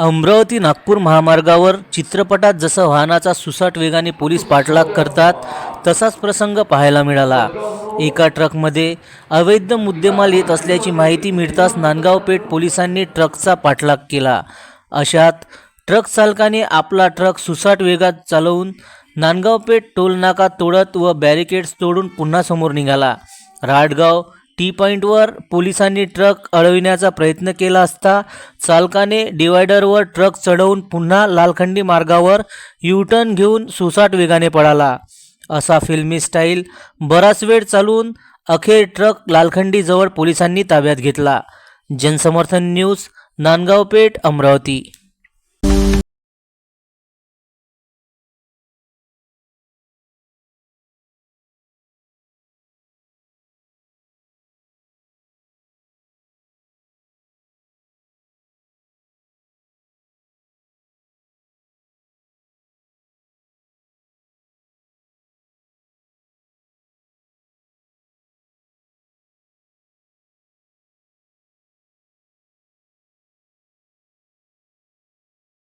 अमरावती नागपूर महामार्गावर चित्रपटात जसं वाहनाचा सुसाट वेगाने पोलीस पाठलाग करतात तसाच प्रसंग पाहायला मिळाला. एका ट्रकमध्ये अवैध मुद्देमाल येत असल्याची माहिती मिळताच नांदगाव पेठ पोलिसांनी ट्रकचा पाठलाग केला. अशात ट्रक चालकाने आपला ट्रक सुसाट वेगात चालवून नांदगाव पेठ टोलनाका तोडत व बॅरिकेड्स तोडून पुन्हा समोर निघाला. राडगाव टी पॉईंटवर पोलिसांनी ट्रक अडविण्याचा प्रयत्न केला असता चालकाने डिवायडरवर ट्रक चढवून पुन्हा लालखंडी मार्गावर युटर्न घेऊन सुसाट वेगाने पळाला. असा फिल्मी स्टाईल बराच वेळ चालून अखेर ट्रक लालखंडीजवळ पोलिसांनी ताब्यात घेतला. जनसमर्थन न्यूज नांदगाव पेठ अमरावती.